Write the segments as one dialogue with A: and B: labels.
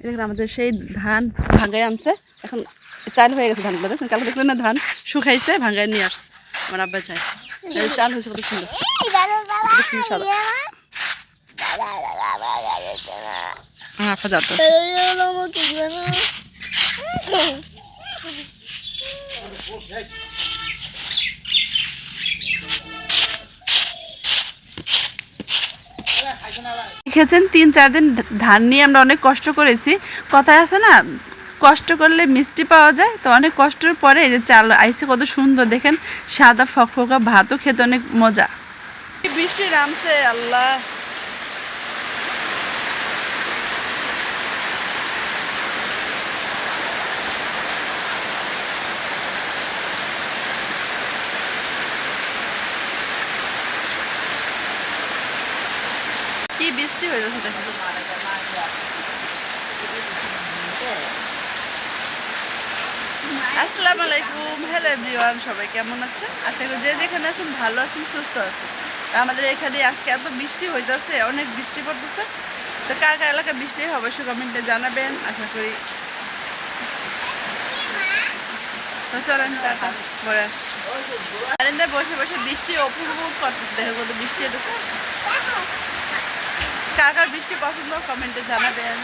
A: দেখেন আমাদের সেই ধান ভাঙ্গায় আনছে। এখন চাল হয়ে গেছে ধানগুলো। দেখুন, কালকে দেখলেন না ধান? শুকাইছে, ভাঙ্গায় নিয়ে আসছে। আমার আব্বা চাই চাল হয়েছে, কত সুন্দর। দেখেছেন তিন, চার দিন ধান নিয়ে আমরা অনেক কষ্ট করেছি। কথায় আছে না, কষ্ট করলে মিষ্টি পাওয়া যায়, তো অনেক কষ্টের পরে এই যে চাল আইসে কত সুন্দর। দেখেন, সাদা ফকফকা ভাতও খেতে অনেক মজা। বৃষ্টি নামছে, আল্লাহ। বৃষ্টি হয়ে যাচ্ছে আসসালামু আলাইকুম। হ্যালো এভরিওয়ান সবাই কেমন আছেন? আশা করি যে যেখানে আছেন ভালো আছেন সুস্থ আছেন। আমাদের এখানে আজকে এত বৃষ্টি হইতেছে অনেক বৃষ্টি পড়তেছে। তো কার কার এলাকায় বৃষ্টি হয় অবশ্যই কমেন্টে জানাবেন। আশা করি তো চলেন টাটা পরে বসে বসে বৃষ্টি উপভোগ করতেছে। দেখো কত বৃষ্টি হইতেছে। কার কার বৃষ্টি পছন্দ? কমেন্টে জানাবেন।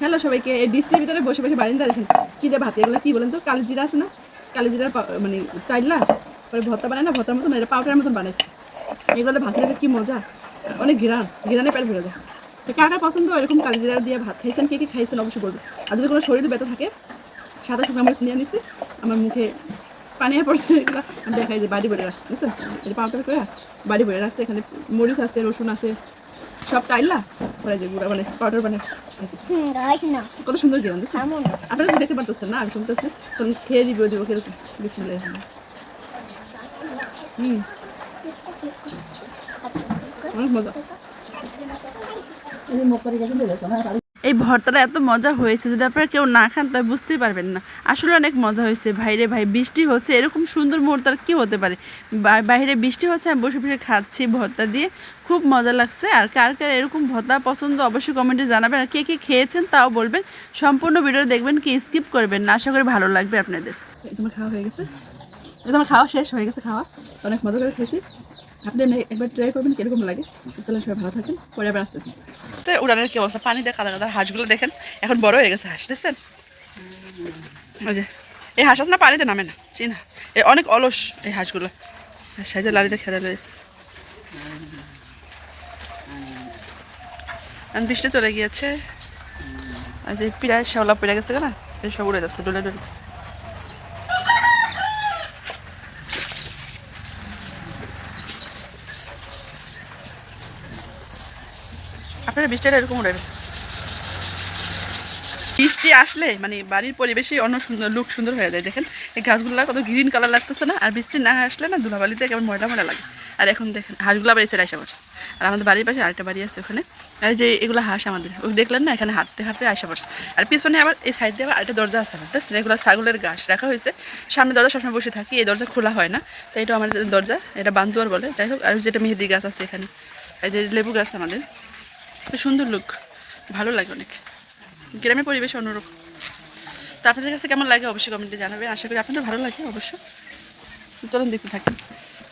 A: হ্যালো সবাইকে, এই বৃষ্টির ভিতরে বসে বসে বারিন্দা দেখেন কি দিয়ে ভাত, এগুলো কি বলেন তো? কালি জিরা আছে না? কালি জিরার মানে টাইলা পরে ভর্তা বানায় না? ভর্তার মতন এটা পাউডারের মতন বানাইছে এগুলো ভাত খেতে কি মজা? অনেক ঘিরান। ঘিরানে পেট ভরে যায়। তো কার কার পছন্দ? এরকম কালি জিরা দিয়ে ভাত খাইছেন কে কে খাইছেন? অবশ্যই বলবেন। আর যদি কোনো শরীরে ব্যথা থাকে, সাদা শুকনো মরিচ নিয়ে নিছি। আমার মুখে পানি পড়ছে এগুলো। দেখাই যে বাড়ি ভরে রাখছে বুঝছেন? এটা পাউডার করে বাড়ি ভরে রাখছে এখানে মরিচ আছে রসুন আছে সব টাইলা পরে যে গুঁড়া বানাইছে পাউডার বানাইছে কত সুন্দর গেলাম আপনারা তো দেখতে পারতেছেন না আমি শুনতেছি। চলুন খেয়ে রিভিউ দেবো কীরকম বিসমিল্লাহ। হুম। অনেক মজা। এই ভর্তাটা এত মজা হয়েছে যদি আপনারা কেউ না খান তবে বুঝতেই পারবেন না। আসলে অনেক মজা হয়েছে। ভাইরে ভাই বৃষ্টি হচ্ছে এরকম সুন্দর মুহূর্ত আর কি হতে পারে? বাইরে বৃষ্টি হচ্ছে আমি বসে বসে খাচ্ছি ভর্তা দিয়ে। খুব মজা লাগছে। আর কার কার এরকম ভর্তা পছন্দ অবশ্যই কমেন্টে জানাবেন। আর কে কে খেয়েছেন তাও বলবেন। সম্পূর্ণ ভিডিও দেখবেন কি স্কিপ করবেন না। আশা করি ভালো লাগবে আপনাদের। তোমার খাওয়া হয়ে গেছে? তোমার খাওয়া শেষ হয়ে গেছে খাওয়া। অনেক মজা করে খেয়েছি। আপনি একবার ট্রাই করবেন কীরকম লাগে। চলে সবাই ভালো থাকেন। পরে আবার আসতেছি। তো উড়ানের কি অবস্থা? পানি দিয়ে কাদা কাদা হাঁসগুলো দেখেন, এখন বড় হয়ে গেছে হাঁস, দেখছেন? ওই যে, এই হাঁস আছে না, পানিতে নামে না, চিনা? এই অনেক অলস এই হাঁসগুলো। সাইজে লাড়িতে খেতে রয়েছে। বৃষ্টি চলে গিয়েছে। আর যে পিড়ায় শ্যাওলা পড়ে গেছে না সব উড়ে যাচ্ছে, ডলে ডলে। আপনারা বৃষ্টিটা এরকম উড়াবেন বৃষ্টি আসলে মানে বাড়ির পরিবেশই অন্য সুন্দর লুক সুন্দর হয়ে যায়। দেখেন, এই গাছগুলো কত গ্রিন কালার লাগতেছে না? আর বৃষ্টি না আসলে না ধুলাবালিতে কেমন ময়লা ময়লা লাগে। আর এখন দেখেন, হাঁসগুলো আবার এসে রাইসা পড়ছে আর আমাদের বাড়ির পাশে আরেকটা বাড়ি আছে ওখানে। আর যে এগুলো হাঁস আমাদের, ওই দেখলেন না? এখানে হাঁটতে হাঁটতে আসা পড়ছে আর পিছনে আবার এই সাইড দিয়ে আবার আরেকটা দরজা আছে আমাদের। এগুলো ছাগলের গাছ রাখা হয়েছে। সামনে দরজা সবসময় বসে থাকি, এই দরজা খোলা হয় না। তো এটা আমাদের দরজা, এটা বান্দুয়ার বলে। যাই হোক, আর যেটা মেহেদি গাছ আছে এখানে। এই যে লেবু গাছ আমাদের। তো সুন্দর লুক ভালো লাগে অনেক। গ্রামের পরিবেশ অন্যরকম। তো আপনাদের কাছে কেমন লাগে অবশ্যই কমেন্টে জানাবেন। আশা করি আপনাদের ভালো লাগে অবশ্য। চলুন দেখতে থাকি।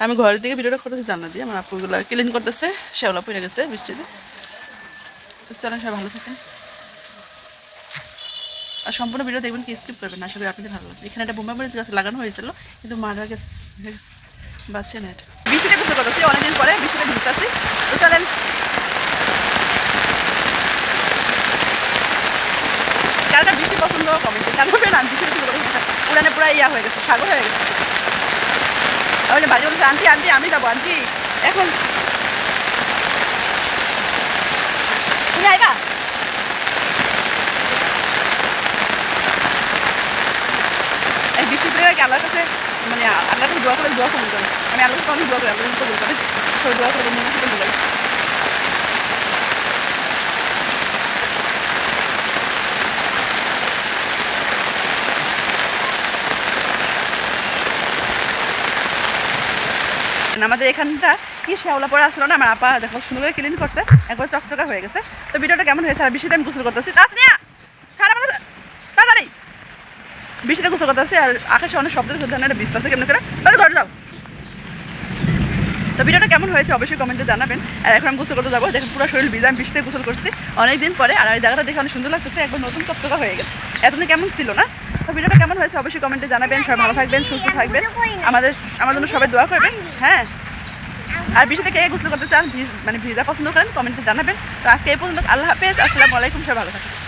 A: আমি ঘরের দিকে ভিডিওটা করতেছি, জানলা দিয়ে। আমার আপুগুলো ক্লিন করতেছে, শ্যাওলা পড়ে গেছে বৃষ্টিতে। চলেন সবাই ভালো থাকেন। আর সম্পূর্ণ ভিডিও দেখবেন কি স্কিপ করবেন আশা করি আপনাদের ভালো লাগবে। এখানে একটা বোম্বা মরিচ গাছ লাগানো হয়েছিল, কিন্তু মারা গেছে বাচ্চা না এটা বৃষ্টিতে বুঝতে করতেছি অনেকদিন পরে বৃষ্টিতে ভিজতেছি তো চলেন বৃষ্টি পছন্দ কমেন্টে জানাবেন আমি বৃষ্টি শুরু করি উড়ানে পুরো ইয়া হয়ে গেছে, সাগর হয়ে গেছে। যে বাড়ি বলছে, আন্টি আন্টি, আমি যাব, আন্টি। এখন তুমি আইবা এই বৃষ্টিতে আল্লাহর কাছে মানে আল্লাহর কাছে দোয়া করে দোয়া কবুল করে আমি আল্লাহর কাছে অনেক দোয়া করি আল্লাহ কবুল করে সবাই দোয়া করে মনে সাথে বলে আমাদের এখানটা কি শ্যাওলা পরে আসলো না? আমার আপা দেখো সুন্দর করে ক্লিন করছে, একবার চকচকা হয়ে গেছে। তো ভিডিওটা কেমন হয়েছে আর বৃষ্টিতে আমি গোসল করতেছি? তাসনিয়া! খারাপ তাড়াতাড়ি! বৃষ্টিতে গোসল করতেছি আর আকাশে অনেক শব্দ শুনতে না আছে কেমন করে তাহলে ঘরে যাও। তো ভিডিওটা কেমন হয়েছে অবশ্যই কমেন্টে জানাবেন। আর এখন আমি গোসল করতে যাব, দেখেন পুরো শরীর ভিজা, আমি বৃষ্টিতে গোসল করছি। অনেকদিন পরে আর এই জায়গাটা দেখে অনেক সুন্দর লাগতেছে একবার নতুন চকচকা হয়ে গেছে। এতদিন কেমন ছিল না? তো ভিডিওটা কেমন হয়েছে অবশ্যই কমেন্টে জানাবেন, সবাই ভালো থাকবেন, সুস্থ থাকবেন। আমাদের, আমার জন্য সবাই দোয়া করবেন হ্যাঁ? আর বিষয়টা কে গোসল করতে চান মানে ভিজা পছন্দ করেন কমেন্টে জানাবেন। তো আজকে এই পর্যন্ত আল্লাহ হাফেজ, আসসালামু আলাইকুম, সবাই ভালো থাকবেন।